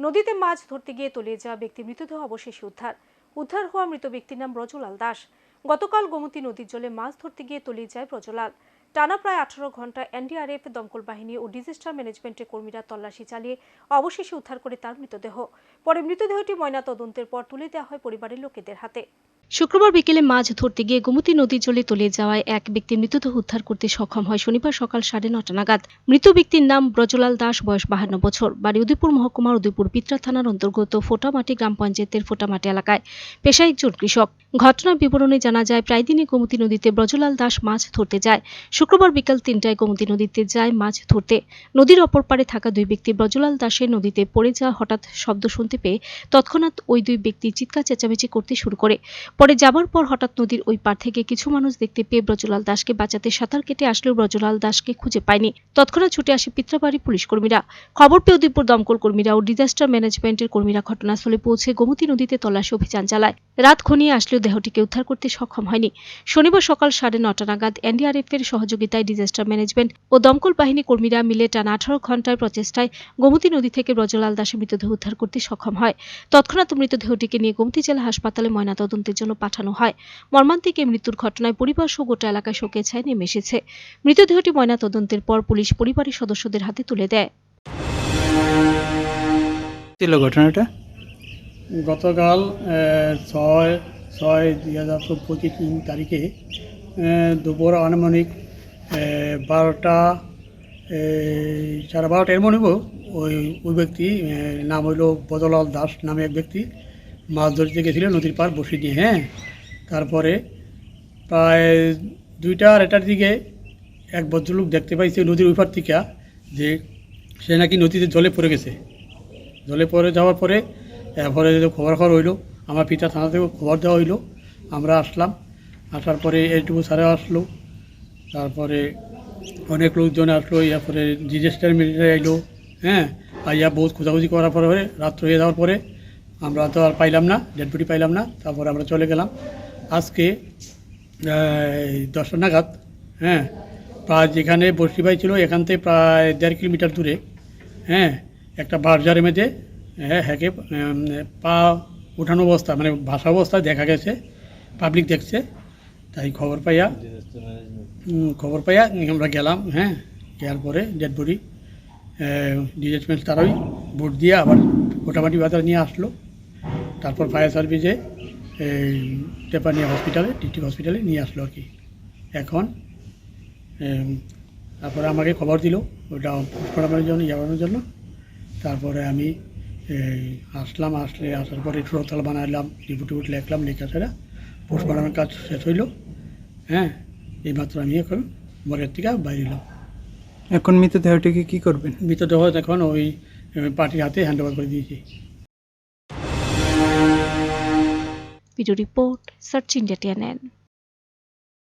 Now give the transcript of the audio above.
নদীতে মাছ ধরতে গিয়ে তলিয়ে যাওয়া ব্যক্তি মৃতদেহ অবশেষে উদ্ধার। উদ্ধার হওয়া মৃত ব্যক্তির নাম ব্রজলাল দাস। গতকাল গোমতী নদীর জলে মাছ ধরতে গিয়ে তলিয়ে যায় ব্রজলাল। টানা প্রায় আঠারো ঘণ্টা এনডিআরএফ, দমকল বাহিনী ও ডিজাস্টার ম্যানেজমেন্টের কর্মীরা তল্লাশি চালিয়ে অবশেষে উদ্ধার করে তার মৃতদেহ। পরে মৃতদেহটি ময়না তদন্তের পর তুলে দেওয়া হয় পরিবারের লোকেদের হাতে। শুক্রবার বিকেলে মাছ ধরতে গিয়ে গোমতী নদীর জলে তলিয়ে যাওয়ায় এক ব্যক্তির মৃতদেহ উদ্ধার করতে সক্ষম হয় শনিবার সকাল সাড়ে নটা নাগাদ। মৃত ব্যক্তির নাম ব্রজলাল দাস, বয়স বাহান্ন বছর। বাড়ি উদয়পুর মহকুমার উদয়পুর পিত্রা থানার অন্তর্গত ফোটামাটি গ্রাম পঞ্চায়েতের ফোটামাটি এলাকায়। পেশায় একজন কৃষক। ঘটনার বিবরণে জানা যায়, প্রায় দিনই গোমতী নদীতে ব্রজলাল দাস মাছ ধরতে যায়। শুক্রবার বিকাল তিনটায় গোমতী নদীতে যায় মাছ ধরতে। নদীর অপর পারে থাকা দুই ব্যক্তি ব্রজলাল দাসের নদীতে পড়ে যাওয়া হঠাৎ শব্দ শুনতে পেয়ে তৎক্ষণাৎ ওই দুই ব্যক্তি চিৎকার চেঁচামেচি করতে শুরু করে। পরে যাবার পর হঠাৎ নদীর ওই পার থেকে কিছু মানুষ দেখতে পেয়ে ব্রজলাল দাসকে বাঁচাতে সাঁতার কেটে আসলেও ব্রজলাল দাসকে খুঁজে পায়নি। তৎক্ষণাৎ ছুটে আসে পিত্রাবাড়ি পুলিশ কর্মীরা। খবর পেয়ে উদয়পুর দমকল কর্মীরা ও ডিজাস্টার ম্যানেজমেন্টের কর্মীরা ঘটনাস্থলে পৌঁছে গোমতী নদীতে তল্লাশি অভিযান চালায়। রাত ঘনিয়ে আসলেও দেহটিকে উদ্ধার করতে সক্ষম হয়নি। শনিবার সকাল সাড়ে নটা নাগাদ এনডিআরএফ এর সহযোগিতায় ডিজাস্টার ম্যানেজমেন্ট ও দমকল বাহিনী কর্মীরা মিলে টানা আঠারো ঘণ্টার প্রচেষ্টায় গোমতী নদী থেকে ব্রজলাল দাসের মৃতদেহ উদ্ধার করতে সক্ষম হয়। তৎক্ষণাৎ মৃতদেহটিকে নিয়ে গোমতী জেলা হাসপাতালে ময়নাতদন্তের জন্য পাঠানো হয়। মর্মান্তিক এই মৃত্যুর ঘটনায় পরিবার সহ গোটা এলাকায় শোকের ছায় নেমে এসেছে। মৃতদেহটি ময়নাতদন্তের পর পুলিশ পরিবারের সদস্যদের হাতে তুলে দেয়। ছিল ঘটনাটা? গতকাল ছয় ছয় দুই হাজার পঁচিশ তারিখে দুপুর আনুমানিক বারোটা সাড়ে বারোটা এর মনে ওই ওই ব্যক্তি নাম হইল বদলাল দাস নামে এক ব্যক্তি, মাছ ধরতে গেছিল নদীর পার বসে দিয়ে হ্যাঁ? তারপরে প্রায় দুইটা আড়াইটার দিকে এক ভদ্রলোক দেখতে পাইছে নদীর ওই পার থেকে, যে সে নাকি নদীতে জলে পড়ে গেছে। জলে পড়ে যাওয়ার পরে, এরপরে খবর খবর হইল, আমার পিতা থানা থেকে খবর দেওয়া হইল, আমরা আসলাম, আসার পরে এইটুকু স্যারে আসলো তারপরে অনেক লোকজন আসলো এরপরে ডিজাস্টার মিলিটারি আইলো হ্যাঁ আইয়া বহুত খোঁজাখুঁজি করার পরে রাত্র হয়ে যাওয়ার পরে আমরা তো আর পাইলাম না ডেড বডি পাইলাম না, তারপরে আমরা চলে গেলাম। আজকে দশটা নাগাদ হ্যাঁ প্রায় যেখানে বসি ভাই ছিল, এখান থেকে প্রায় দেড় কিলোমিটার দূরে হ্যাঁ একটা বার্জারের মধ্যে হ্যাঁ হ্যাঁকে পা উঠানো অবস্থা মানে ভাষা অবস্থা দেখা গেছে পাবলিক দেখছে। তাই খবর পাইয়া খবর পাইয়া আমরা গেলাম হ্যাঁ যাওয়ার পরে ডেড বডি ডিজেসমেন্ট তারাই ভোট দিয়ে আবার মোটামুটি বাজার নিয়ে আসলো। তারপর ফায়ার সার্ভিসে এই টেপানিয়া হসপিটালে ডিস্ট্রিক্ট হসপিটালে নিয়ে আসলো আর কি। এখন তারপরে আমাকে খবর দিল, ওটা পোস্টমর্টমের জন্য যাওয়ানোর জন্য। তারপরে আমি আসলাম, আসলে আসার পরে সুরতাল বানাইলাম রিপোর্ট টিপোর্ট লিখলাম, লেখা ছাড়া। পোস্টমর্টমের কাজ শেষ হইল। হ্যাঁ এইমাত্র আমি এখন বরের থেকে বাইরে এলাম। এখন মৃতদেহটিকে কি করবেন? মৃতদেহ এখন ওই পার্টির হাতে হ্যান্ড ওভার করে দিয়েছি। Video report search India TNN